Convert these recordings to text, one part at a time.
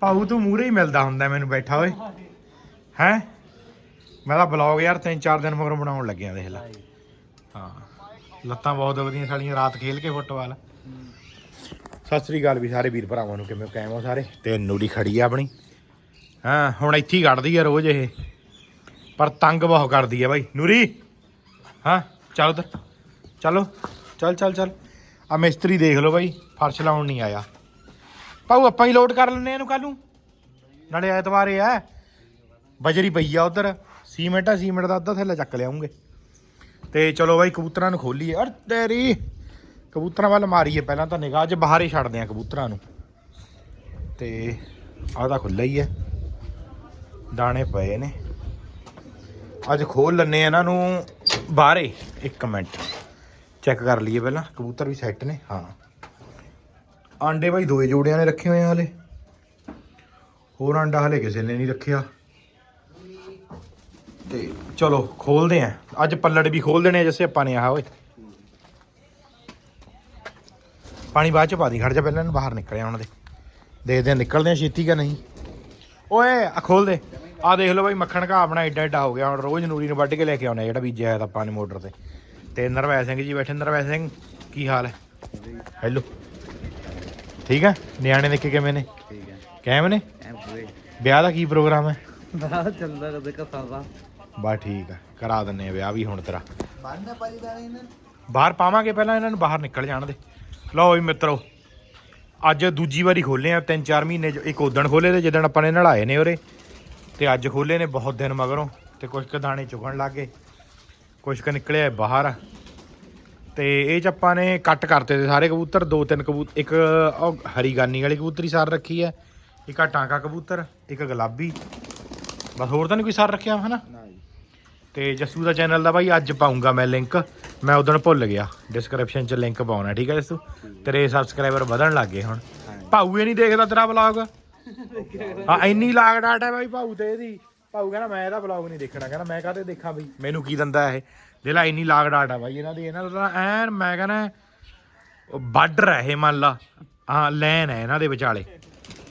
ਭਾਊ ਤੂੰ ਮੂਰੇ ਹੀ ਮਿਲਦਾ ਹੁੰਦਾ ਮੈਨੂੰ ਬੈਠਾ ਓਏ। ਹੈ? ਮੈਂ ਤਾਂ ਬਲੌਗ ਯਾਰ ਤਿੰਨ ਚਾਰ ਦਿਨ ਮਗਰੋਂ ਬਣਾਉਣ ਲੱਗਿਆ ਦੇਖ ਲੈ। ਹਾਂ। ਲੱਤਾਂ ਬਹੁਤ ਦੁਖਦੀਆਂ ਸਾਲੀਆਂ ਰਾਤ ਖੇਲ ਕੇ ਫੁੱਟਬਾਲ। ਸਤਿ ਸ੍ਰੀ ਅਕਾਲ ਵੀ ਸਾਰੇ ਵੀਰ ਭਰਾਵਾਂ ਨੂੰ ਕਿਵੇਂ ਕਾਇਮ ਹੋ ਸਾਰੇ? ਤੇ ਨੂਰੀ ਖੜੀ ਆ ਆਪਣੀ। ਹਾਂ, ਹੁਣ ਇੱਥੇ ਹੀ ਕੱਢਦੀ ਆ ਰੋਜ਼ ਇਹ। ਪਰ ਤੰਗ ਬਹੁਤ ਕਰਦੀ ਆ ਬਾਈ। ਨੂਰੀ! ਹਾਂ, ਚੱਲ ਉਧਰ। ਚਲੋ। ਚੱਲ ਚੱਲ ਚੱਲ। ਆ ਮਿਸਤਰੀ ਦੇਖ ਲਓ ਬਾਈ, ਫਰਸ਼ ਲਾਉਣ ਨਹੀਂ ਆਇਆ। ਭਾਊ ਆਪਾਂ ਹੀ ਲੋਡ ਕਰ ਲੈਨੇ ਇਹਨੂੰ ਕੱਲ ਨੂੰ। ਨਾਲੇ ਐਤਵਾਰ ਇਹ ਆ ਬਜਰੀ ਪਈ ਆ ਉਧਰ, ਸੀਮੈਂਟ ਆ, ਸੀਮੈਂਟ ਦਾ ਅੱਧਾ ਥੱਲੇ ਚੱਕ ਲਿਆਉਂਗੇ। ਤੇ ਚਲੋ ਬਾਈ, ਕਬੂਤਰਾਂ ਨੂੰ ਖੋਲੀਏ। ਅਰ ਤੇਰੀ, ਕਬੂਤਰਾਂ ਵੱਲ ਮਾਰੀਏ ਪਹਿਲਾਂ ਤਾਂ ਨਿਗਾਹ 'ਚ ਬਾਹਰ ਹੀ ਛੱਡਦੇ ਆ ਕਬੂਤਰਾਂ ਨੂੰ। ਤੇ ਆਹ ਤਾਂ ਖੁੱਲਾ ਹੀ ਹੈ। ਦਾਣੇ ਪਏ ਨੇ। ਅੱਜ ਖੋਲ ਲੈਨੇ ਇਹਨਾਂ ਨੂੰ ਬਾਹਰੇ, ਇੱਕ ਮਿੰਟ। ਚੈੱਕ ਕਰ ਲਈਏ ਪਹਿਲਾਂ, ਕਬੂਤਰ ਵੀ ਸੈੱਟ ਨੇ, ਹਾਂ। ਆਂਡੇ ਬਾਈ ਦੋਏ ਜੋੜਿਆਂ ਨੇ ਰੱਖੇ ਹੋਏ ਆ ਹਲੇ। ਹੋਰ ਆਂਡਾ ਹਲੇ ਕਿਸੇ ਨੇ ਨਹੀਂ ਰੱਖਿਆ। ਤੇ ਚਲੋ, ਖੋਲਦੇ ਆ। ਅੱਜ ਪੱਲੜ ਵੀ ਖੋਲ ਦੇਣੇ ਆ ਜਿਵੇਂ ਆਪਾਂ ਨੇ ਆਹ, ਓਏ। ਪਾਣੀ ਬਾਅਦ ਚ ਪਾ ਦੀ, ਖੜ ਜਾ ਪਹਿਲਾਂ ਇਹਨੂੰ, ਬਾਹਰ ਨਿਕਲਿਆ ਉਹਨਾਂ ਦੇ। ਦੇਖਦੇ ਆ ਨਿਕਲਦੇ ਆ ਛੇਤੀ ਕਿ ਨਹੀਂ। ਓਏ ਆ ਖੋਲ ਦੇ। ਆ ਦੇਖ ਲਓ ਬਾਈ, ਮੱਖਣ ਘਾ ਆਪਣਾ ਏਡਾ ਏਡਾ ਹੋ ਗਿਆ। ਹੁਣ ਰੋਜ਼ ਨੂਰੀ ਨੂੰ ਵੱਢ ਕੇ ਲੈ ਕੇ ਆਉਣਾ ਜਿਹੜਾ ਬੀਜਿਆ ਹੋਇਆ ਤਾਂ ਆਪਾਂ ਨੇ ਮੋਟਰ ਤੇ। ਤੇ ਨਰਵੈ ਸਿੰਘ ਜੀ ਬੈਠੇ। ਨਰਵੈ ਸਿੰਘ, ਕੀ ਹਾਲ ਹੈ? ਹੈਲੋ ਠੀਕ ਹੈ ਨਿਆਣੇ ਦੇ ਕੇ ਕਿਵੇਂ ਨੇ? ਠੀਕ ਹੈ ਕਿਵੇਂ ਨੇ? ਐ ਪੂਰੇ। ਵਿਆਹ ਦਾ ਕੀ ਪ੍ਰੋਗਰਾਮ ਹੈ? ਬਾਹਰ ਚੱਲਦਾ ਕਦੇ ਕਸਾ ਦਾ। ਬਸ ਠੀਕ ਆ ਕਰਾ ਦਿੰਨੇ ਆ ਵਿਆਹ ਵੀ ਹੁਣ ਤੇਰਾ। ਬੰਨਾ ਪਾਲੀ ਦਾ ਇਹਨਾਂ ਬਾਹਰ ਪਾਵਾਂਗੇ ਪਹਿਲਾਂ ਇਹਨਾਂ ਨੂੰ ਬਾਹਰ ਨਿਕਲ ਜਾਣ ਦੇ। ਲਓ ਵੀ ਮਿੱਤਰੋ ਅੱਜ ਦੂਜੀ ਵਾਰੀ ਖੋਲੇ ਆ ਤਿੰਨ ਚਾਰ ਮਹੀਨੇ ਚ ਇੱਕ ਉਦਣ ਖੋਲੇ ਤੇ ਜਿੱਦਣ ਆਪਾਂ ਨੇ ਨਲਾਏ ਨੇ ਉਰੇ। ਤੇ ਅੱਜ ਖੋਲੇ ਨੇ ਬਹੁਤ ਦਿਨ ਮਗਰੋਂ ਤੇ ਕੁਝ ਕੁ ਦਾਣੇ ਚੁਗਣ ਲੱਗੇ ਕੁਝ ਕੁ ਨਿਕਲਿਆ ਬਾਹਰ ਤੇ ਇਹ ਚ ਆਪਾਂ ਨੇ ਕੱਟ ਕਰਤੇ ਤੇ ਸਾਰੇ ਕਬੂਤਰ ਦੋ ਤਿੰਨ ਕਬੂਤਰ ਇੱਕ ਹਰੀ ਗਾਨੀ ਵਾਲੀ ਕਬੂਤਰੀ ਸਾਰ ਰੱਖੀ ਹੈ ਇੱਕ ਆ ਟਾਂਕਾ ਕਬੂਤਰ ਇੱਕ ਗੁਲਾਬੀ। ਬਸ ਹੋਰ ਤਾਂ ਨਹੀਂ ਕੋਈ ਸਾਰ ਰੱਖਿਆ ਹਨਾ? ਤੇ ਜੱਸੂ ਦਾ ਚੈਨਲ ਦਾ ਬਾਈ ਅੱਜ ਪਾਉਂਗਾ ਮੈਂ ਲਿੰਕ ਮੈਂ ਉਦੋਂ ਭੁੱਲ ਗਿਆ। ਡਿਸਕ੍ਰਿਪਸ਼ਨ 'ਚ ਲਿੰਕ ਪਾਉਣਾ ਠੀਕ ਹੈ ਜੱਸੂ? ਤੇਰੇ ਸਬਸਕ੍ਰਾਈਬਰ ਵਧਣ ਲੱਗੇ ਹੁਣ। ਭਾਊ ਇਹ ਨਹੀਂ ਦੇਖਦਾ ਤੇਰਾ ਵਲੌਗ ਹਾਂ ਇੰਨੀ ਲਾਗ ਡਾਟ ਹੈ ਬਾਈ ਭਾਊ ਤੇ ਇਹਦੀ। ਭਾਊ ਕਹਿੰਦਾ ਮੈਂ ਇਹਦਾ ਵਲੌਗ ਨਹੀਂ ਦੇਖਣਾ। ਕਹਿੰਦਾ ਮੈਂ ਕਾਹਤੇ ਦੇਖਾਂ ਬਈ? ਮੈਨੂੰ ਕੀ ਦਿੰਦਾ ਇਹ? ਦੇ ਲਾ ਇੰਨੀ ਲਾਗ ਡਾਟ ਆ ਬਾਈ ਇਹਨਾਂ ਦੀ, ਇਹਨਾਂ ਦਾ ਐਨ ਮੈਂ ਕਹਿੰਦਾ ਬਾਰਡਰ ਹੈ ਇਹ ਮੰਨ ਲਾ ਹਾਂ ਲੈਨ ਹੈ ਇਹਨਾਂ ਦੇ ਵਿਚਾਲੇ।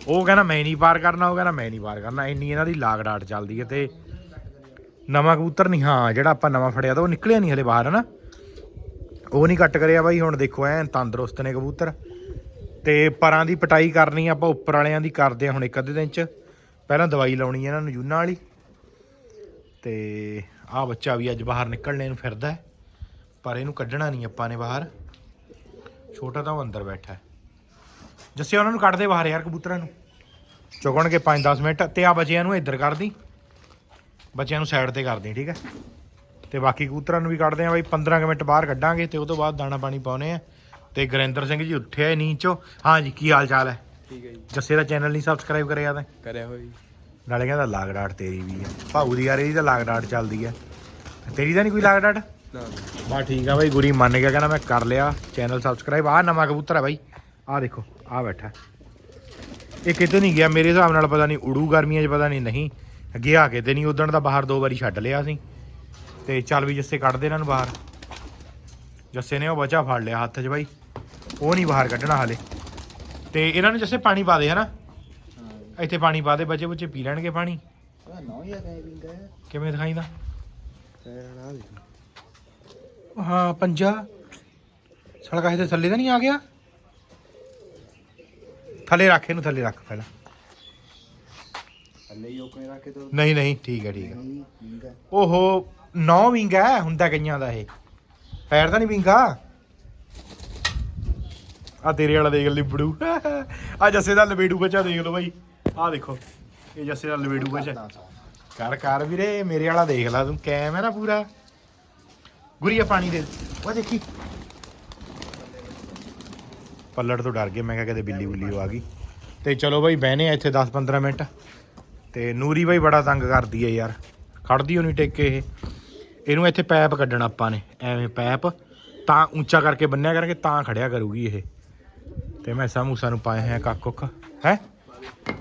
ਉਹ ਕਹਿੰਦਾ ਮੈਂ ਨਹੀਂ ਪਾਰ ਕਰਨਾ, ਉਹ ਕਹਿੰਦਾ ਮੈਂ ਨਹੀਂ ਪਾਰ ਕਰਨਾ। ਇੰਨੀ ਇਹਨਾਂ ਦੀ ਲਾਗ ਡਾਟ ਚੱਲਦੀ ਹੈ ਤੇ ਨਵਾਂ ਕਬੂਤਰ ਨਹੀਂ, ਹਾਂ, ਜਿਹੜਾ ਆਪਾਂ ਨਵਾਂ ਫੜਿਆ ਤਾਂ ਉਹ ਨਿਕਲਿਆ ਨਹੀਂ ਹਲੇ ਬਾਹਰ, ਹਨਾ? ਉਹ ਨਹੀਂ ਕੱਟ ਕਰਿਆ ਬਾਈ, ਹੁਣ ਦੇਖੋ ਐਨ ਤੰਦਰੁਸਤ ਨੇ ਕਬੂਤਰ। ਤੇ ਪਰਾਂ ਦੀ ਪਟਾਈ ਕਰਨੀ ਆਪਾਂ ਉੱਪਰ ਵਾਲਿਆਂ ਦੀ ਕਰਦੇ ਆ ਹੁਣ ਇੱਕ ਅੱਧੇ ਦਿਨ ਚ। ਪਹਿਲਾਂ ਦਵਾਈ ਲਾਉਣੀ ਹੈ ਇਹਨਾਂ ਨੂੰ ਜੂਨਾਂ ਵਾਲੀ। ਤੇ ਆਹ ਬੱਚਾ ਵੀ ਅੱਜ ਬਾਹਰ ਨਿਕਲਣੇ ਨੂੰ ਫਿਰਦਾ ਹੈ ਪਰ ਇਹਨੂੰ ਕੱਢਣਾ ਨਹੀਂ ਆਪਾਂ ਨੇ ਬਾਹਰ। ਛੋਟਾ ਤਾਂ ਉਹ ਅੰਦਰ ਬੈਠਾ ਹੈ। ਜੱਸੇ ਉਹਨਾਂ ਨੂੰ ਕੱਢ ਦੇ ਬਾਹਰ ਯਾਰ ਕਬੂਤਰਾਂ ਨੂੰ। ਚੁਗਣਗੇ 5-10 ਮਿੰਟ ਤੇ ਆ ਬੱਚਿਆਂ ਨੂੰ ਇੱਧਰ ਕਰ ਦੀ। ਬੱਚਿਆਂ ਨੂੰ ਸਾਈਡ ਤੇ ਕਰਦੇ ਠੀਕ ਹੈ। ਤੇ ਬਾਕੀ ਕਬੂਤਰਾਂ ਨੂੰ ਵੀ ਕੱਢਦੇ ਆ ਬਾਈ 15 ਕੁ ਮਿੰਟ ਬਾਹਰ ਕੱਢਾਂਗੇ ਤੇ ਉਹ ਤੋਂ ਬਾਅਦ ਦਾਣਾ ਪਾਣੀ ਪਾਉਨੇ ਆ। ਤੇ ਗੁਰਿੰਦਰ ਸਿੰਘ ਜੀ ਉੱਠਿਆ ਹੀ ਨੀਂਦ ਚੋਂ। ਹਾਂ ਜੀ ਕੀ ਹਾਲ ਚਾਲ ਹੈ? ਠੀਕ ਹੈ ਜੀ। ਜੱਸੇ ਦਾ ਚੈਨਲ ਨਹੀਂ ਸਬਸਕ੍ਰਾਈਬ ਕਰਿਆ ਤਾਂ। ਕਰਿਆ ਹੋਈ ਨਾਲੇ ਕਹਿੰਦਾ ਲਾਗ ਡਾਟ ਤੇਰੀ ਵੀ ਹੈ ਭਾਊ ਦੀ ਯਾਰ ਇਹਦੀ ਤਾਂ ਲਾਗ ਡਾਟ ਚੱਲਦੀ ਹੈ ਤੇਰੀ ਤਾਂ ਨਹੀਂ ਕੋਈ ਲਾਗ ਡਾਟ ਨਾ। ਬਸ ਠੀਕ ਆ ਬਾਈ ਗੁਰੀ ਮੰਨ ਗਿਆ ਕਹਿੰਦਾ ਮੈਂ ਕਰ ਲਿਆ। ਚੈਨਲ ਸਬਸਕ੍ਰਾਈਬ ਆਹ ਨਵਾਂ ਕਬੂਤਰ ਹੈ ਬਾਈ। ਆਹ ਦੇਖੋ ਆਹ ਬੈਠਾ। ਇਹ ਕਿਤੇ ਨਹੀਂ ਗਿਆ ਮੇਰੇ ਹਿਸਾਬ ਨਾਲ ਪਤਾ ਨਹੀਂ ਉੜੂ ਗਰਮੀਆਂ 'ਚ ਪਤਾ ਨਹੀਂ ਨਹੀਂ। ਗਿਆ ਕਿਤੇ ਨਹੀਂ ਉਦਣ ਦਾ ਬਾਹਰ ਦੋ ਵਾਰੀ ਛੱਡ ਲਿਆ ਸੀ ਤੇ ਚੱਲ ਵੀ ਜੱਸੇ ਕੱਢ ਦੇ ਇਹਨਾਂ ਨੂੰ ਬਾਹਰ। ਜੱਸੇ ਨੇ ਉਹ ਬਚਾ ਫੜ ਲਿਆ ਹੱਥ 'ਚ ਬਾਈ। ਉਹ ਨਹੀਂ ਬਾਹਰ ਕੱਢਣਾ ਹਾਲੇ। ਤੇ ਇਹਨਾਂ ਨੂੰ ਜੱਸੇ ਪਾਣੀ ਪਾ ਦੇ ਹਨਾ? ਇੱਥੇ ਪਾਣੀ ਪਾ ਦੇ ਬੱਚੇ ਬੱਚੇ ਪੀ ਲੈਣਗੇ ਪਾਣੀ? ਨੌ ਹੀ ਆ ਕਿਵੇਂ ਦਿਖਾਈਦਾ? ਹਾਂ ਪੰਜਾ। ਸੜਕਾਂ ਇਹਦੇ ਥੱਲੇ ਤਾਂ ਨਹੀਂ ਆ ਗਿਆ? ਥੱਲੇ ਰੱਖ ਇਹਨੂੰ ਥੱਲੇ ਰੱਖ ਪਹਿਲਾਂ। ਥੱਲੇ ਹੀ ਓਕੇ ਰੱਖ ਕੇ ਤੋ ਨਹੀਂ ਨਹੀਂ ਠੀਕ ਹੈ ਠੀਕ ਹੈ। ਨਹੀਂ ਓਹੋ ਨੌ ਵਿੰਗਾ ਹੈ, ਹੁੰਦਾ ਕਈਆਂ ਦਾ ਇਹ। ਪੈਰ ਤਾਂ ਨਹੀਂ ਵਿੰਗਾ? ਆ ਤੇਰੇ ਵਾਲਾ ਦੇਖ ਲਿਬੜੂ। ਆ ਜੱਸੇ ਦਾ ਲਵੇੜੂ ਬੱਚਾ ਦੇਖ ਲਓ ਬਾਈ। ਆਹ ਦੇਖੋ, ਇਹ ਜੱਸੇ ਦਾ ਲਵੇੜੂ ਬੱਚਾ ਕਰ ਕਰ ਵੀਰੇ, ਮੇਰੇ ਵਾਲਾ ਦੇਖ ਲੈ ਤੂੰ, ਕੈਮ ਹੈ ਨਾ ਪੂਰਾ। ਗੁਰੀਆ ਪਾਣੀ ਦੇ। ਉਹ ਦੇਖੀ। ਪੱਲੜ ਤੋਂ ਡਰ ਗਏ ਮੈਂ ਕਿਹਾ ਕਦੇ ਬਿੱਲੀ ਬੁੱਲੀ ਆ ਗਈ। ਤੇ ਚਲੋ ਬਾਈ, ਬਹਿਨੇ ਆ ਇੱਥੇ 10 15 ਮਿੰਟ। ਤੇ ਨੂਰੀ ਬਾਈ ਬੜਾ ਤੰਗ ਕਰਦੀ ਹੈ ਯਾਰ। ਖੜਦੀ ਹੋਣੀ ਟਿਕ ਕੇ ਇਹ। ਇਹਨੂੰ ਇੱਥੇ ਪੈਪ ਕੱਢਣਾ ਆਪਾਂ ਨੇ, ਐਵੇਂ ਪੈਪ। ਤਾਂ ਉੱਚਾ ਕਰਕੇ ਬੰਨਿਆ ਕਰਕੇ ਤਾਂ ਖੜਿਆ ਕਰੂਗੀ ਇਹ। ਤੇ ਮੈਂ ਮੂਸਾ ਨੂੰ ਪਾਏ ਹੈ ਕੱਕ ਕੁੱਕ ਹੈ?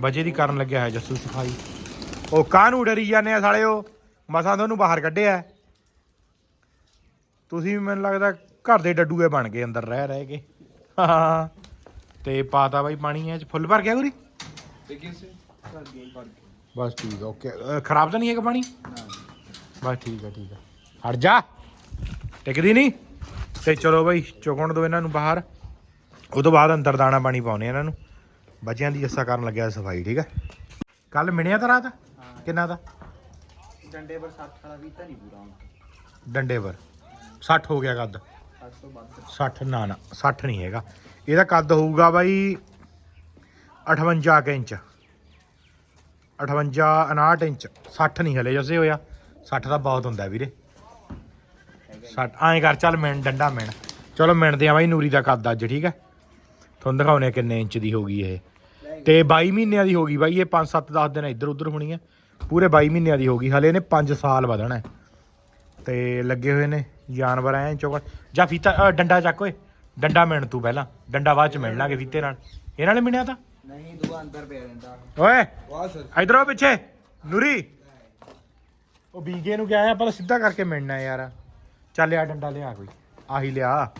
ਵਜੇ ਦੀ ਕਰਨ ਲੱਗਿਆ ਹੈ ਜੱਸੂ ਸਫ਼ਾਈ ਉਹ ਕਾਹ ਨੂੰ ਡਰੀ ਜਾਂਦੇ ਆ ਸਾਲਿਓ? ਮਸਾਂ ਤੁਹਾਨੂੰ ਬਾਹਰ ਕੱਢਿਆ ਤੁਸੀਂ ਵੀ ਮੈਨੂੰ ਲੱਗਦਾ ਘਰ ਦੇ ਡੱਡੂਏ ਬਣ ਗਏ, ਅੰਦਰ ਰਹਿ ਰਹਿ ਗਏ ਹਾਂ ਤੇ ਪਾਤਾ ਬਾਈ ਪਾਣੀ ਐ ਚ। ਫੁੱਲ ਭਰ ਗਿਆ ਗੁਰੀ ਬਸ ਠੀਕ ਆ, ਓਕੇ। ਖਰਾਬ ਤਾਂ ਨਹੀਂ ਹੈਗਾ ਪਾਣੀ? ਬਸ ਠੀਕ ਆ ਠੀਕ ਆ। ਹਟ ਜਾ। ਟਿਕਦੀ ਨਹੀਂ? ਤੇ ਚਲੋ ਬਾਈ, ਚੁਗਣ ਦੋ ਇਹਨਾਂ ਨੂੰ ਬਾਹਰ। ਉਹ ਤੋਂ ਬਾਅਦ ਅੰਦਰ ਦਾਣਾ ਪਾਣੀ ਪਾਉਣੇ ਇਹਨਾਂ ਨੂੰ। ਬੱਚਿਆਂ ਦੀ ਅਸਾ ਕਰਨ ਲੱਗਿਆ ਸਫ਼ਾਈ ਠੀਕ ਹੈ? ਕੱਲ ਮਿਣਿਆ ਤਾਂ ਰਾਤ? ਕਿੰਨਾ ਦਾ? ਡੰਡੇ ਪਰ 60 ਵਾਲਾ ਵੀ ਤਾਂ ਨਹੀਂ ਪੂਰਾ ਹੁੰਦਾ ਡੰਡੇ ਪਰ 60 ਹੋ ਗਿਆ ਕੱਦ। 60 ਨਾ ਨਾ 60 ਨਹੀਂ ਹੈਗਾ। ਇਹਦਾ ਕੱਦ ਹੋਊਗਾ ਬਾਈ 58 ਇੰਚ। 58 59 ਇੰਚ। 60 ਨਹੀਂ ਹਲੇ ਜਸੇ ਹੋਇਆ। 60 ਦਾ ਬਹੁਤ ਹੁੰਦਾ ਵੀਰੇ। 60 ਐਂ ਕਰ ਚੱਲ ਮਿਣ ਡੰਡਾ ਮਿਣ। ਚਲੋ ਮਿਣਦੇ ਆ ਬਾਈ ਨੂਰੀ ਦਾ ਕੱਦ ਅੱਜ ਠੀਕ ਹੈ? ਤੁਹਾਨੂੰ ਦਿਖਾਉਨੇ ਕਿੰਨੇ ਇੰਚ ਦੀ ਹੋ ਗਈ ਇਹ। ਤੇ 22 ਮਹੀਨਿਆਂ ਦੀ ਹੋ ਗਈ ਬਾਈ ਇਹ 5 7 10 ਦਿਨ ਇੱਧਰ ਉੱਧਰ ਹੋਣੀ ਹੈ ਪੂਰੇ 22 ਮਹੀਨਿਆਂ ਦੀ ਹੋ ਗਈ ਹਲੇ ਇਹਨੇ 5 ਸਾਲ ਵਧਣਾ। ਤੇ ਲੱਗੇ ਹੋਏ ਨੇ ਜਾਨਵਰ ਐ ਚੋਕੜ। ਜਾਂ ਫੀਤਾ ਡੰਡਾ ਚੱਕ ਓਏ ਡੰਡਾ ਮਿਣ ਤੂੰ ਪਹਿਲਾਂ। ਡੰਡਾ ਬਾਅਦ ਚ ਮਿਣ ਫੀਤੇ ਨਾਲ। ਇਹਨਾਂ ਨੇ ਮਿਲਿਆ ਤਾਂ? ਨਹੀਂ ਦੂਆ ਅੰਦਰ ਪਿਆ ਰਹਿੰਦਾ। ਓਏ ਇਧਰ ਆ ਪਿੱਛੇ ਨੂਰੀ। ਉਹ ਬੀਗੇ ਨੂੰ ਕਿਹਾ ਆਪਾਂ ਸਿੱਧਾ ਕਰਕੇ ਮਿਲਣਾ ਯਾਰ। ਚੱਲ ਆ ਡੰਡਾ ਲਿਆ ਕੋਈ ਆਹੀ ਲਿਆ।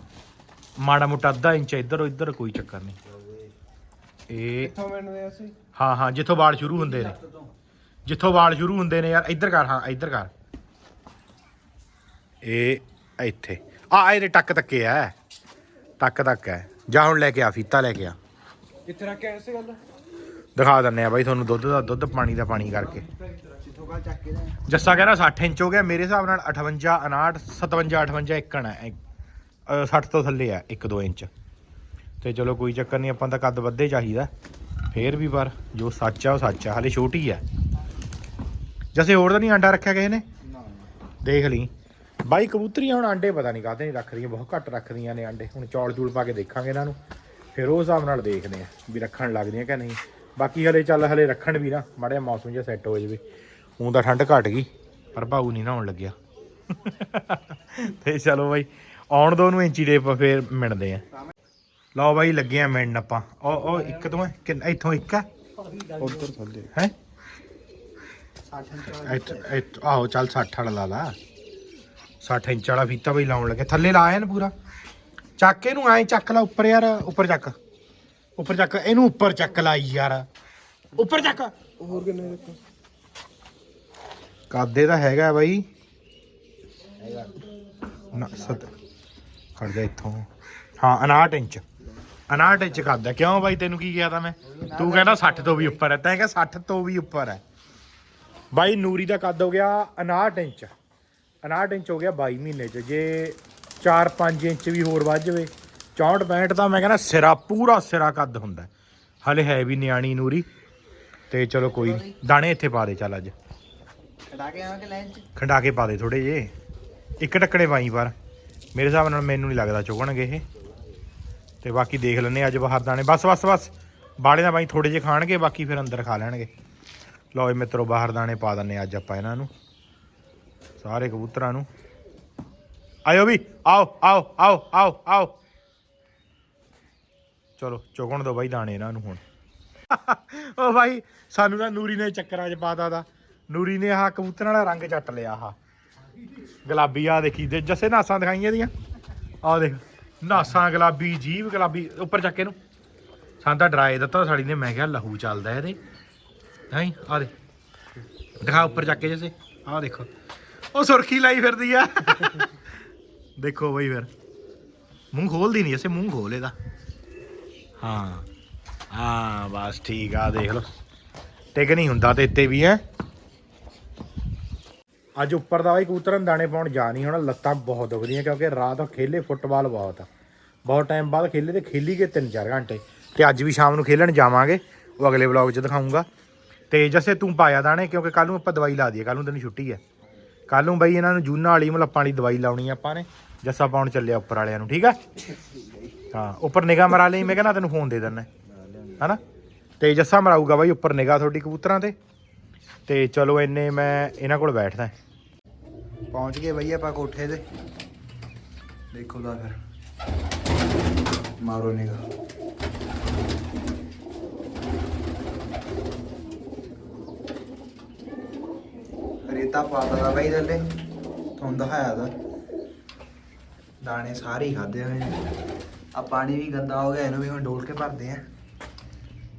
ਮਾੜਾ ਮੋਟਾ ਅੱਧਾ ਇੰਚ ਇੱਧਰ ਇੱਧਰ ਕੋਈ ਚੱਕਰ ਨਹੀਂ। ਇਹ ਕਿੱਥੋਂ ਮਿਲਦੇ ਅਸੀਂ? ਹਾਂ ਹਾਂ ਜਿੱਥੋਂ ਵਾਲ ਸ਼ੁਰੂ ਹੁੰਦੇ ਨੇ। ਜਿੱਥੋਂ ਵਾਲ ਸ਼ੁਰੂ ਹੁੰਦੇ ਨੇ ਯਾਰ ਇੱਧਰ ਕਰ ਹਾਂ ਇੱਧਰ ਕਰ। ਇਹ ਇੱਥੇ। ਆ ਇਹਦੇ ਟੱਕ ਤੱਕੇ ਆ। ਟੱਕ ਤੱਕ ਹੈ। ਜਾ ਹੁਣ ਲੈ ਕੇ ਆ ਫੀਤਾ ਲੈ ਕੇ ਆ। ਕਿੱਥੇ ਰੱਖਿਆ ਐਸੇ ਗੱਲ? ਦਿਖਾ ਦਿੰਨੇ ਆ ਬਾਈ ਤੁਹਾਨੂੰ ਦੁੱਧ ਦਾ ਦੁੱਧ ਪਾਣੀ ਦਾ ਪਾਣੀ ਕਰਕੇ। ਜੱਸਾ ਕਹਿੰਦਾ 60 ਇੰਚ ਹੋ ਗਿਆ ਮੇਰੇ ਹਿਸਾਬ ਨਾਲ 58 59 57 58 ਇੱਕਣ ਹੈ। 60 ਤੋਂ ਥੱਲੇ ਆ 1-2 ਇੰਚ। ਤੇ ਚਲੋ ਕੋਈ ਚੱਕਰ ਨਹੀਂ ਆਪਾਂ ਤਾਂ ਕੱਦ ਵੱਧੇ ਚਾਹੀਦਾ। ਫੇਰ ਵੀ ਪਰ ਜੋ ਸੱਚ ਆ ਉਹ ਸੱਚ ਆ ਹਲੇ ਛੋਟੀ ਆ। ਜੈਸੇ ਹੋਰ ਤਾਂ ਨਹੀਂ ਆਂਡਾ ਰੱਖਿਆ ਕਿਸੇ ਨੇ? ਦੇਖ ਲਈ। ਬਾਈ ਕਬੂਤਰੀਆਂ ਹੁਣ ਆਂਡੇ ਪਤਾ ਨਹੀਂ ਕਾਹਤੇ ਨਹੀਂ ਰੱਖਦੀਆਂ ਬਹੁਤ ਘੱਟ ਰੱਖਦੀਆਂ ਨੇ ਆਂਡੇ। ਹੁਣ ਚੌਲ ਚੂਲ ਪਾ ਕੇ ਦੇਖਾਂਗੇ ਇਹਨਾਂ ਨੂੰ। ਫਿਰ ਉਹ ਹਿਸਾਬ ਨਾਲ ਦੇਖਦੇ ਆ ਵੀ ਰੱਖਣ ਲੱਗਦੀਆਂ ਕਿ ਨਹੀਂ। ਬਾਕੀ ਹਲੇ ਚੱਲ ਹਲੇ ਰੱਖਣ ਵੀ ਨਾ ਮਾੜਾ ਮੌਸਮ ਜਿਹਾ ਸੈੱਟ ਹੋ ਜਾਵੇ। ਹੁਣ ਤਾਂ ਠੰਡ ਘਟ ਗਈ ਪਰ ਭਾਊ ਨਹੀਂ ਨਹਾਉਣ ਲੱਗਿਆ। ਤੇ ਚਲੋ ਬਾਈ ਆਉਣ ਦੋ ਨੂੰ ਇੰਚੀ ਡੇਪ ਫੇਰ ਮਿਣਦੇ ਆ। ਲਓ ਬਾਈ ਲੱਗੇ ਆ ਮਿੰਨ ਆਪਾਂ। ਉਹ ਉਹ ਇੱਕ ਤੋਂ ਹੈ ਇੱਥੋਂ ਇੱਕ ਆ? ਉਧਰ ਥੱਲੇ। ਹੈ? ਆਹੋ ਚੱਲ 60 ਵਾਲਾ ਲਾ ਲਾ। 60 ਇੰਚ ਵਾਲਾ ਫੀਤਾ ਬਈ ਲਾਉਣ ਲੱਗੇ। ਥੱਲੇ ਲਾਇਆ ਨਾ ਪੂਰਾ। ਚੱਕ ਕੇ ਨੂੰ ਐਂ ਚੱਕ ਲਾ ਉੱਪਰ ਯਾਰ ਉੱਪਰ ਚੱਕ। ਉੱਪਰ ਚੱਕ ਇਹਨੂੰ ਉੱਪਰ ਚੱਕ ਲਾਈ ਯਾਰ। ਉੱਪਰ ਚੱਕ। ਹੋਰ ਕਿੰਨੇ ਦੇਖੋ ਕਾਦੇ ਦਾ ਹੈਗਾ ਬਾਈ। ਨਾ ਸਤ। ਖੜ ਗਿਆ ਇੱਥੋਂ। ਹਾਂ 59 ਇੰਚ। 59 ਇੰਚ ਖਾਦਾ ਕਿਉਂ ਬਾਈ? ਤੈਨੂੰ ਕੀ ਕਿਹਾ ਤਾਂ ਮੈਂ? ਤੂੰ ਕਹਿੰਦਾ 60 ਤੋਂ ਵੀ ਉੱਪਰ ਹੈ। ਤੈਂ ਕਹਿੰਦਾ 60 ਤੋਂ ਵੀ ਉੱਪਰ ਹੈ। ਬਾਈ ਨੂਰੀ ਦਾ ਕੱਦ ਹੋ ਗਿਆ 59 ਇੰਚ। 59 ਇੰਚ ਹੋ ਗਿਆ 22 ਮਹੀਨੇ ਚ। ਜੇ 4-5 ਇੰਚ ਵੀ ਹੋਰ ਵੱਧ ਜਾਵੇ 64 65 ਦਾ ਮੈਂ ਕਹਿੰਦਾ ਸਿਰਾ ਪੂਰਾ ਸਿਰਾ ਕੱਦ ਹੁੰਦਾ ਹਲੇ ਹੈ ਵੀ ਨਿਆਣੀ ਨੂਰੀ। ਤੇ ਚਲੋ ਕੋਈ ਨਹੀਂ ਦਾਣੇ ਇੱਥੇ ਪਾ ਦੇ ਚੱਲ ਅੱਜ। ਖੰਡਾ ਕੇ ਆਵਾਂਗੇ ਲੰਚ ਖੰਡਾ ਕੇ ਪਾ ਦੇ ਥੋੜੇ ਜੇ ਇੱਕ ਟੱਕੜੇ ਪਾਈ ਪਰ। ਮੇਰੇ ਹਿਸਾਬ ਨਾਲ ਮੈਨੂੰ ਨਹੀਂ ਲੱਗਦਾ ਚੁਗਣਗੇ ਇਹ। ਤੇ ਬਾਕੀ ਦੇਖ ਲੈਣੇ ਅੱਜ ਬਾਹਰ ਦਾਣੇ ਬਸ ਬਸ ਬਸ। ਬਾੜੇ ਦਾ ਬਾਈ ਥੋੜੇ ਜੇ ਖਾਣਗੇ, ਬਾਕੀ ਫਿਰ ਅੰਦਰ ਖਾ ਲੈਣਗੇ। ਲਓ ਜੀ ਮਿੱਤਰੋ, ਬਾਹਰ ਦਾਣੇ ਪਾ ਦਿੰਨੇ ਅੱਜ ਆਪਾਂ ਇਹਨਾਂ ਨੂੰ। ਸਾਰੇ ਕਬੂਤਰਾਂ ਨੂੰ। ਆਇਓ ਵੀ, ਆਓ ਆਓ ਆਓ ਆਓ ਆਓ। ਚਲੋ, ਚੁਗਣ ਦੋ ਬਾਈ ਦਾਣੇ ਇਹਨਾਂ ਨੂੰ ਹੁਣ। ਉਹ ਬਾਈ, ਸਾਨੂੰ ਨਾ ਨੂਰੀ ਨੇ ਚੱਕਰਾਂ 'ਚ ਪਾਤਾ ਦਾ ਨੂਰੀ ਨੇ ਆਹ ਕਬੂਤਰਾਂ ਵਾਲਾ ਰੰਗ ਚੱਟ ਲਿਆ ਆਹ। ਗੁਲਾਬੀ ਆ ਦੇਖੀ ਜੱਸੇ ਨਾਸਾਂ ਦਿਖਾਈਆਂ ਦੀਆਂ ਆਹ ਦੇਖ। ਨਾਸਾਂ ਗੁਲਾਬੀ, ਜੀਭ ਗੁਲਾਬੀ, ਉੱਪਰ ਚੱਕ ਇਹਨੂੰ। ਸਾਨੂੰ ਤਾਂ ਡਰਾਏ ਦਿੱਤਾ ਸਾਡੀ ਨੇ, ਮੈਂ ਕਿਹਾ ਲਹੂ ਚੱਲਦਾ ਇਹਦੇ। ਨਹੀਂ ਆ ਦੇ ਦਿਖਾ ਉੱਪਰ ਚੱਕ ਕੇ ਜੱਸੇ। ਆਹ ਦੇਖੋ। ਉਹ ਸੁਰਖੀ ਲਾਈ ਫਿਰਦੀ ਆ। ਦੇਖੋ ਬਈ ਫਿਰ। ਮੂੰਹ ਖੋਲਦੀ ਨਹੀਂ ਜੱਸੇ, ਮੂੰਹ ਖੋਲ ਇਹਦਾ। ਹਾਂ। ਹਾਂ, ਬਸ ਠੀਕ ਆ, ਦੇਖ ਲਓ। ਟਿਕ ਨਹੀਂ ਹੁੰਦਾ ਤੇ ਇੱਤੇ ਵੀ, ਹੈ। ਅੱਜ ਉੱਪਰ ਦਾ ਬਾਈ ਕਬੂਤਰਾਂ ਨੂੰ ਦਾਣੇ ਪਾਉਣ ਜਾ ਨਹੀਂ, ਹੋਣਾ ਲੱਤਾਂ ਬਹੁਤ ਦੁਖਦੀਆਂ ਕਿਉਂਕਿ ਰਾਤ ਖੇਲੇ ਫੁੱਟਬਾਲ ਬਹੁਤ ਆ। ਬਹੁਤ ਟਾਈਮ ਬਾਅਦ ਖੇਲੇ ਤੇ ਖੇਲੀ ਗਏ 3-4 ਘੰਟੇ। ਤੇ ਅੱਜ ਵੀ ਸ਼ਾਮ ਨੂੰ ਖੇਲਣ ਜਾਵਾਂਗੇ, ਉਹ ਅਗਲੇ ਵਲੌਗ 'ਚ ਦਿਖਾਉਂਗਾ ਤੇ ਜੱਸੇ ਤੂੰ ਪਾਇਆ ਦਾਣੇ ਕਿਉਂਕਿ ਕੱਲ ਨੂੰ ਆਪਾਂ ਦਵਾਈ ਲਾ ਦਈਏ ਕੱਲ ਨੂੰ ਤੈਨੂੰ ਛੁੱਟੀ ਹੈ ਕੱਲ ਨੂੰ ਬਈ ਇਹਨਾਂ ਨੂੰ ਜੂਨਾ ਵਾਲੀ ਮਲੱਪਾਂ ਵਾਲੀ ਦਵਾਈ ਲਾਉਣੀ ਆਪਾਂ ਨੇ, ਜੱਸਾ ਪਾਉਣ ਚੱਲਿਆ ਉੱਪਰ ਵਾਲਿਆਂ ਨੂੰ, ਠੀਕ ਆ? ਹਾਂ, ਉੱਪਰ ਨਿਗਾਹ ਮਰਾ ਲਈ, ਮੈਂ ਕਹਿੰਦਾ ਤੈਨੂੰ ਫੋਨ ਦੇ ਦਿੰਦਾ। ਹਨਾ? ਤੇ ਜੱਸਾ ਮਰਾਊਗਾ ਬਾਈ ਉੱਪਰ ਨਿਗਾਹ ਤੁਹਾਡੀ ਕਬੂਤਰਾਂ ਤੇ। ਤੇ ਚਲੋ ਇੰਨੇ ਮੈਂ ਇਹਨਾਂ ਕੋਲ ਬੈਠਦਾ। ਪਹੁੰਚ ਗਏ ਬਈ ਆਪਾਂ ਕੋਠੇ ਤੇ। ਦੇਖੋ ਦਾ ਫਿਰ। ਮਾਰੋ ਨਿਗਾ ਰੇਤਾ ਪਾਤਾ ਦਾ ਬਈ ਥੱਲੇ। ਤੁਹਾਨੂੰ ਦਿਖਾਇਆ ਦਾ ਦਾਣੇ ਸਾਰੇ ਹੀ ਖਾਦੇ ਹੋਏ ਨੇ ਆ ਪਾਣੀ ਵੀ ਗੰਦਾ ਹੋ ਗਿਆ, ਇਹਨੂੰ ਵੀ ਹੁਣ ਡੋਲ ਕੇ ਭਰਦੇ ਆ।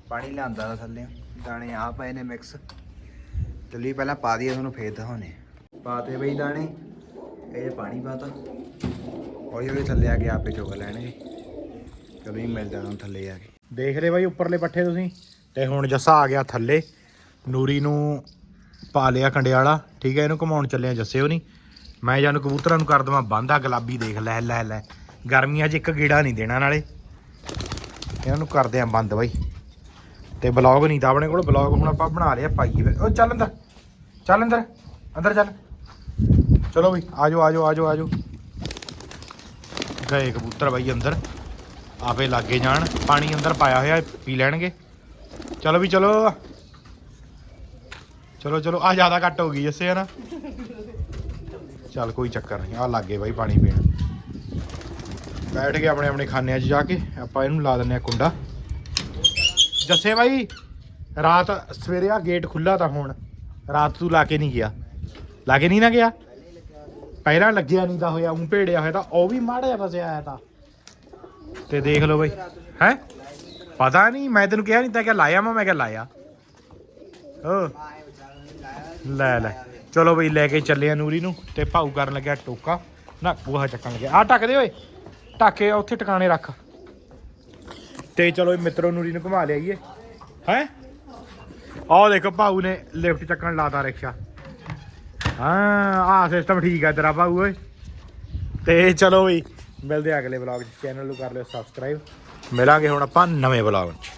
ਪਾਣੀ ਲਿਆਂਦਾ ਦਾ ਥੱਲੇ। ਦਾਣੇ ਆ ਪਏ ਨੇ ਮਿਕਸ ਚੱਲੀ ਪਹਿਲਾਂ ਪਾ ਦਈਏ, ਤੁਹਾਨੂੰ ਫੇਰ ਦਿਖਾਉਣੇ ਪਾਤੇ ਬਈ ਦਾਣੇ, ਇਹ ਪਾਣੀ ਪਾਤਾ। ਹੌਲੀ ਹੌਲੀ ਥੱਲੇ ਆ ਕੇ ਆਪੇ ਚੁਗ ਲੈਣਗੇ। ਚਲੋ ਜੀ, ਮਿਲਦਾ ਤੁਹਾਨੂੰ ਥੱਲੇ ਆ ਕੇ। ਦੇਖ ਰਹੇ ਬਾਈ, ਉੱਪਰਲੇ ਪੱਠੇ ਤੁਸੀਂ? ਤੇ ਹੁਣ ਜੱਸਾ ਆ ਗਿਆ ਥੱਲੇ। ਨੂਰੀ ਨੂੰ ਪਾ ਲਿਆ ਕੰਡਿਆਲਾ ਠੀਕ ਹੈ, ਇਹਨੂੰ ਘਮਾਉਣ ਚੱਲਿਆ ਜੱਸੇ ਉਹ ਨਹੀਂ ਮੈਂ ਜਾਨੂੰ ਕਬੂਤਰਾਂ ਨੂੰ ਕਰ ਦਵਾਂ ਬੰਦਾ ਗੁਲਾਬੀ ਦੇਖ ਲੈ ਲੈ ਲੈ। ਗਰਮੀਆਂ 'ਚ ਇੱਕ ਗੀੜਾ ਨਹੀਂ ਦੇਣਾ ਨਾਲੇ। ਇਹਨਾਂ ਨੂੰ ਕਰਦੇ ਆ ਬੰਦ ਬਾਈ। ਤੇ ਬਲੌਗ ਨਹੀਂ ਤਾਂ ਆਪਣੇ ਕੋਲ ਬਲੌਗ ਹੁਣ ਆਪਾਂ ਬਣਾ ਲਿਆ, ਪਾਈਏ ਫਿਰ। ਉਹ ਚੱਲ ਅੰਦਰ। ਚੱਲ ਅੰਦਰ ਅੰਦਰ ਚੱਲ। ਚਲੋ ਬਈ, ਆਜੋ ਆਜੋ ਆਜੋ ਆਜੋ। ਗਏ ਕਬੂਤਰ ਬਾਈ ਅੰਦਰ। ਆਪੇ ਲਾਗੇ ਜਾਣ। ਪਾਣੀ ਅੰਦਰ ਪਾਇਆ ਹੋਇਆ, ਪੀ ਲੈਣਗੇ। ਚਲੋ ਵੀ ਚਲੋ। ਚਲੋ ਚਲੋ ਆ ਜ਼ਿਆਦਾ ਘੱਟ ਹੋ ਗਈ ਜੱਸੇ ਨਾ ਚੱਲ ਕੋਈ ਚੱਕਰ ਨਹੀਂ ਆ ਲੱਗੇ ਬਾਈ ਪਾਣੀ ਪੀਣ। ਬੈਠ ਕੇ ਆਪਣੇ ਆਪਣੇ ਖਾਨਿਆਂ 'ਚ ਜਾ ਕੇ। ਆਪਾਂ ਇਹਨੂੰ ਲਾ ਦਿੰਨੇ ਆ ਕੁੰਡਾ। ਜੱਸੇ ਬਾਈ, ਰਾਤ ਸਵੇਰੇ ਆ ਗੇਟ ਖੁੱਲਾ ਤਾਂ ਹੁਣ। ਰਾਤ ਤੂੰ ਲਾ ਕੇ ਨਹੀਂ ਗਿਆ। ਲਾ ਕੇ ਨਹੀਂ ਨਾ ਗਿਆ? ਪਹਿਲਾਂ ਲੱਗਿਆ ਨਹੀਂ ਦਾ ਹੋਇਆ, ਉਂ ਭੇੜਿਆ ਹੋਇਆ ਤਾਂ, ਉਹ ਵੀ ਮਾੜਾ ਜਿਹਾ ਫਸਿਆ ਆਇਆ ਤਾਂ। ਤੇ ਦੇਖ ਲਓ ਬਈ, ਹੈ? ਪਤਾ ਨਹੀਂ, ਮੈਂ ਤੈਨੂੰ ਕਿਹਾ ਨਹੀਂ, ਤਾਂ ਕਿ ਲਾਇਆ ਮੈਂ ਮੈਂ ਕਿਹਾ ਲਾਇਆ। ਓ। ਲੈ ਲੈ। ਚਲੋ ਬਈ, ਲੈ ਕੇ ਚੱਲੇ ਆ ਨੂਰੀ ਨੂੰ, ਤੇ ਭਾਊ ਕਰਨ ਲੱਗਿਆ ਟੋਕਾ। ਨਾ ਬੂਹਾ ਚੱਕਣ ਲੱਗਿਆ। ਆ ਟੱਕ ਦੇ ਓਏ। ਟੱਕੇ ਉੱਥੇ ਟਿਕਾਣੇ ਰੱਖ। ਤੇ ਚਲੋ ਇਹ ਮਿੱਤਰੋ ਨੂਰੀ ਨੂੰ ਘੁਮਾ ਲਿਆਈਏ। ਹੈ? ਆਹ ਦੇਖੋ ਭਾਊ ਨੇ ਲਿਫਟ ਚੱਕਣ ਲਾਤਾ ਰਿਕਸ਼ਾ। ਹਾਂ, ਆਹ ਸਿਸਟਮ ਠੀਕ ਆ ਤੇਰਾ ਭਾਊ, ਓਏ। ਤੇ ਚਲੋ ਬਈ, ਮਿਲਦੇ ਆ ਅਗਲੇ ਵਲੌਗ 'ਚ। ਚੈਨਲ ਨੂੰ ਕਰ ਲਿਓ ਸਬਸਕ੍ਰਾਈਬ ਮਿਲਾਂਗੇ ਹੁਣ ਆਪਾਂ ਨਵੇਂ ਵਲੌਗ 'ਚ।